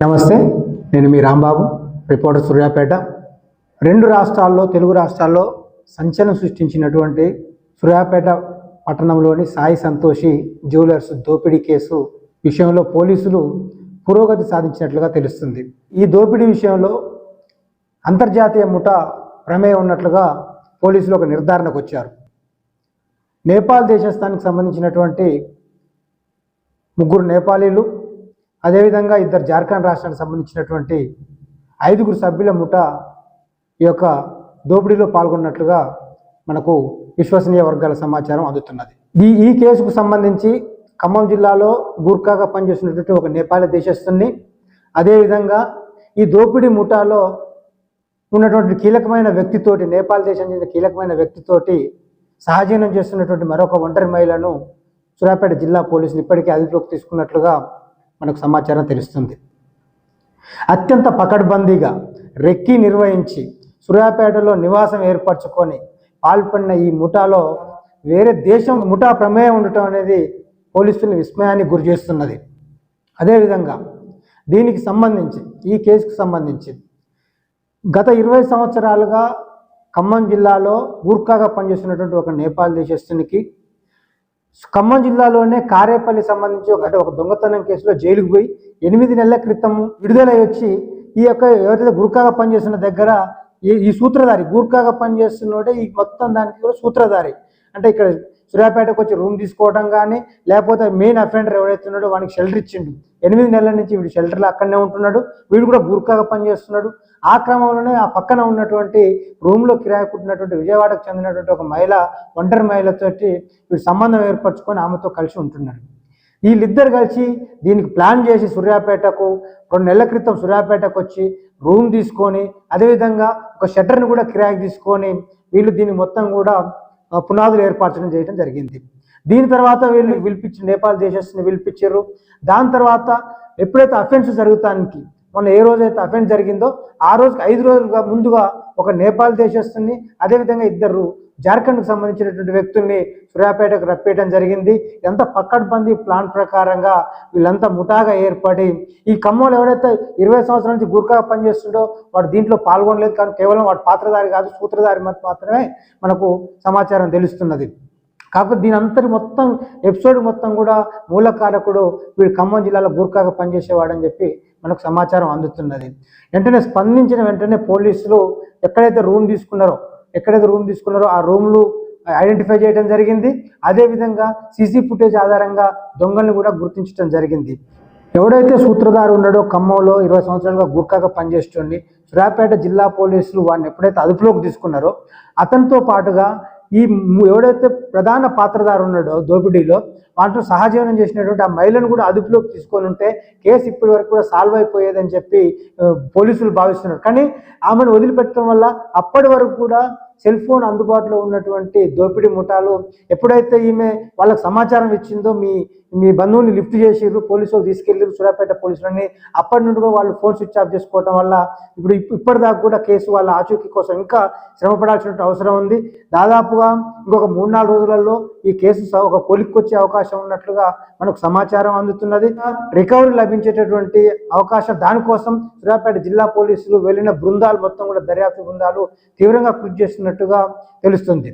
నమస్తే నేను మీ రాంబాబు రిపోర్టర్ సూర్యాపేట. రెండు రాష్ట్రాల్లో తెలుగు రాష్ట్రాల్లో సంచలనం సృష్టించినటువంటి సూర్యాపేట పట్టణంలోని సాయి సంతోషి జ్యువెలర్స్ దోపిడీ కేసు విషయంలో పోలీసులు పురోగతి సాధించినట్లుగా తెలుస్తుంది. ఈ దోపిడీ విషయంలో అంతర్జాతీయ ముఠా ప్రమేయం ఉన్నట్లుగా పోలీసులు ఒక నిర్ధారణకు వచ్చారు. నేపాల్ దేశస్థానికి సంబంధించినటువంటి ముగ్గురు నేపాలీలు అదేవిధంగా ఇద్దరు జార్ఖండ్ రాష్ట్రానికి సంబంధించినటువంటి ఐదుగురు సభ్యుల ముఠ ఈ యొక్క దోపిడీలో పాల్గొన్నట్లుగా మనకు విశ్వసనీయ వర్గాల సమాచారం అందుతున్నది. ఈ ఈ కేసుకు సంబంధించి ఖమ్మం జిల్లాలో గూర్ఖాగా పనిచేస్తున్నటువంటి ఒక నేపాల దేశస్తుని అదేవిధంగా ఈ దోపిడీ ముఠాలో ఉన్నటువంటి కీలకమైన వ్యక్తితోటి నేపాల్ దేశం చెందిన కీలకమైన వ్యక్తితోటి సహజీవనం చేస్తున్నటువంటి మరొక ఒంటరి మహిళను సూర్యాపేట జిల్లా పోలీసులు ఇప్పటికే అదుపులోకి తీసుకున్నట్లుగా మనకు సమాచారం తెలుస్తుంది. అత్యంత పకడ్బందీగా రెక్కి నిర్వహించి సూర్యాపేటలో నివాసం ఏర్పరచుకొని పాల్పడిన ఈ ముఠాలో వేరే దేశం ముఠా ప్రమేయం ఉండటం అనేది పోలీసులు విస్మయానికి గురి చేస్తున్నది. అదేవిధంగా దీనికి సంబంధించి ఈ కేసుకు సంబంధించి గత ఇరవై సంవత్సరాలుగా ఖమ్మం జిల్లాలో ఊర్కాగా పనిచేస్తున్నటువంటి ఒక నేపాల్ దేశస్తునికి ఖమ్మం జిల్లాలోనే కారేపల్లి సంబంధించి ఒక ఒక దొంగతనం కేసులో జైలుకు పోయి ఎనిమిది నెలల క్రితం విడుదలై వచ్చి ఈ యొక్క ఎవరైతే గుర్కాగా పనిచేస్తున్న దగ్గర ఈ ఈ సూత్రధారి గూర్ఖాగా పనిచేస్తున్నోడే ఈ మొత్తం దానికి కూడా సూత్రధారి. అంటే ఇక్కడ సూర్యాపేటకు వచ్చి రూమ్ తీసుకోవడం కానీ లేకపోతే మెయిన్ అఫెండర్ ఎవరైతే ఉన్నాడో వానికి షెల్టర్ ఇచ్చిండు. ఎనిమిది నెలల నుంచి వీడు షెల్టర్లో అక్కడనే ఉంటున్నాడు. వీడు కూడా గూర్ఖాగా పనిచేస్తున్నాడు. ఆ క్రమంలోనే ఆ పక్కన ఉన్నటువంటి రూమ్లో కిరాయి కుట్టినటువంటి విజయవాడకు చెందినటువంటి ఒక మహిళ ఒంటరి మహిళతోటి వీడు సంబంధం ఏర్పరచుకొని ఆమెతో కలిసి ఉంటున్నాడు. వీళ్ళిద్దరు కలిసి దీనికి ప్లాన్ చేసి సూర్యాపేటకు రెండు నెలల క్రితం సూర్యాపేటకు వచ్చి రూమ్ తీసుకొని అదేవిధంగా ఒక షట్టర్ని కూడా కిరాయికి తీసుకొని వీళ్ళు దీన్ని మొత్తం కూడా పునాదులు ఏర్పరచడం చేయడం జరిగింది. దీని తర్వాత వీళ్ళు పిలిపించి నేపాల్ దేశస్తుని పిలిపించారు దాని తర్వాత ఎప్పుడైతే అఫెన్స్ జరుగుతానికి మొన్న ఏ రోజైతే అఫెన్స్ జరిగిందో ఆ రోజుకి ఐదు రోజులుగా ముందుగా ఒక నేపాల్ దేశస్తుని అదేవిధంగా ఇద్దరు జార్ఖండ్కు సంబంధించినటువంటి వ్యక్తుల్ని సూర్యాపేటకు రప్పేయడం జరిగింది. ఎంత పక్కడ్బందీ ప్లాన్ ప్రకారంగా వీళ్ళంతా ముఠాగా ఏర్పడి ఈ ఖమ్మంలో ఎవడైతే ఇరవై సంవత్సరాల నుంచి గుర్ఖా పనిచేస్తుండో వాడు దీంట్లో పాల్గొనలేదు. కానీ కేవలం వాడు పాత్రధారి కాదు సూత్రధారి మాత్రమే మనకు సమాచారం తెలుస్తున్నది. కాకపోతే దీని అంతటి మొత్తం ఎపిసోడ్ మొత్తం కూడా మూలకారకుడు వీడు ఖమ్మం జిల్లాలో గూర్ఖాగా పనిచేసేవాడని చెప్పి మనకు సమాచారం అందుతున్నది. వెంటనే స్పందించిన వెంటనే పోలీసులు ఎక్కడైతే రూమ్ తీసుకున్నారో ఎక్కడైతే రూమ్ తీసుకున్నారో ఆ రూమ్లు ఐడెంటిఫై చేయడం జరిగింది. అదేవిధంగా సీసీ ఫుటేజ్ ఆధారంగా దొంగల్ని కూడా గుర్తించడం జరిగింది. ఎవడైతే సూత్రధారు ఉన్నాడో ఖమ్మంలో ఇరవై సంవత్సరాలుగా గుర్కాగా పనిచేస్తుంది సూర్యాపేట జిల్లా పోలీసులు వాడిని ఎప్పుడైతే అదుపులోకి తీసుకున్నారో అతనితో పాటుగా ఈ ఎవడైతే ప్రధాన పాత్రదారు ఉన్నాడో దోపిడీలో వాటితో సహజీవనం చేసినటువంటి ఆ మహిళను కూడా అదుపులోకి తీసుకొని ఉంటే కేసు ఇప్పటి వరకు కూడా సాల్వ్ అయిపోయేదని చెప్పి పోలీసులు భావిస్తున్నారు. కానీ ఆమెను వదిలిపెట్టడం వల్ల అప్పటి వరకు కూడా సెల్ ఫోన్ అందుబాటులో ఉన్నటువంటి దోపిడీ ముఠాలు ఎప్పుడైతే ఈమె వాళ్ళకి సమాచారం ఇచ్చిందో మీ మీ బంధువుని లిఫ్ట్ చేసిర్రు పోలీసులు తీసుకెళ్ళారు సూర్యాపేట పోలీసులని అప్పటి నుండి కూడా వాళ్ళు ఫోన్ స్విచ్ ఆఫ్ చేసుకోవడం వల్ల ఇప్పుడు ఇప్- ఇప్పటిదాకా కూడా కేసు వాళ్ళ ఆచూకీ కోసం ఇంకా శ్రమపడాల్సిన అవసరం ఉంది. దాదాపుగా ఇంకొక మూడు నాలుగు రోజులలో ఈ కేసు ఒక పోలికి వచ్చే అవకాశం ఉన్నట్లుగా మనకు సమాచారం అందుతున్నది. రికవరీ లభించేటటువంటి అవకాశం దానికోసం సూర్యాపేట జిల్లా పోలీసులు వెళ్ళిన బృందాలు మొత్తం కూడా దర్యాప్తు బృందాలు తీవ్రంగా కృషి చేస్తున్నట్టుగా తెలుస్తుంది.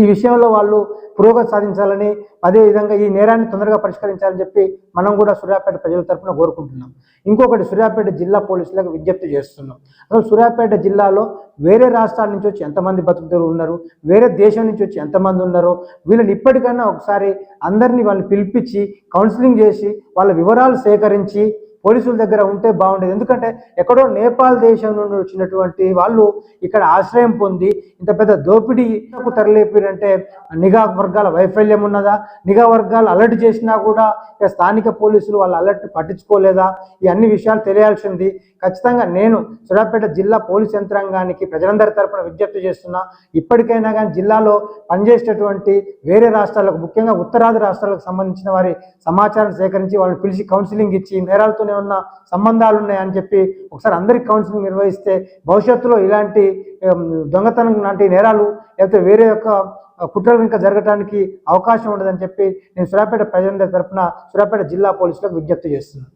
ఈ విషయంలో వాళ్ళు పురోగతి సాధించాలని అదేవిధంగా ఈ నేరాన్ని తొందరగా పరిష్కరించాలని చెప్పి మనం కూడా సూర్యాపేట ప్రజల తరపున కోరుకుంటున్నాం. ఇంకొకటి సూర్యాపేట జిల్లా పోలీసులకు విజ్ఞప్తి చేస్తున్నాం. అసలు సూర్యాపేట జిల్లాలో వేరే రాష్ట్రాల నుంచి వచ్చి ఎంతమంది బతుకుతారు ఉన్నారు? వేరే దేశం నుంచి వచ్చి ఎంతమంది ఉన్నారో? వీళ్ళని ఇప్పటికైనా ఒకసారి అందరినీ వాళ్ళని పిలిపించి కౌన్సిలింగ్ చేసి వాళ్ళ వివరాలు సేకరించి పోలీసుల దగ్గర ఉంటే బాగుండేది. ఎందుకంటే ఎక్కడో నేపాల్ దేశం నుండి వచ్చినటువంటి వాళ్ళు ఇక్కడ ఆశ్రయం పొంది ఇంత పెద్ద దోపిడీకు తరలిపోయారంటే నిఘా వర్గాల వైఫల్యం ఉన్నదా? నిఘా వర్గాలు అలర్ట్ చేసినా కూడా స్థానిక పోలీసులు వాళ్ళ అలర్ట్ పట్టించుకోలేదా? ఈ అన్ని విషయాలు తెలియాల్సింది. ఖచ్చితంగా నేను సూర్యాపేట జిల్లా పోలీస్ యంత్రాంగానికి ప్రజలందరి తరపున విజ్ఞప్తి చేస్తున్నా ఇప్పటికైనా కానీ జిల్లాలో పనిచేసేటటువంటి వేరే రాష్ట్రాలకు ముఖ్యంగా ఉత్తరాది రాష్ట్రాలకు సంబంధించిన వారి సమాచారం సేకరించి వాళ్ళని పిలిచి కౌన్సిలింగ్ ఇచ్చి నేరాలతో నేరాలతోనే ఉన్న సంబంధాలు ఉన్నాయని చెప్పి ఒకసారి అందరికి కౌన్సిలింగ్ నిర్వహిస్తే భవిష్యత్తులో ఇలాంటి దొంగతనం లాంటి నేరాలు లేకపోతే వేరే యొక్క కుట్రలు ఇంకా జరగడానికి అవకాశం ఉండదని చెప్పి నేను సూర్యాపేట ప్రజలందరి తరపున సూర్యాపేట జిల్లా పోలీసులకు విజ్ఞప్తి చేస్తున్నాను.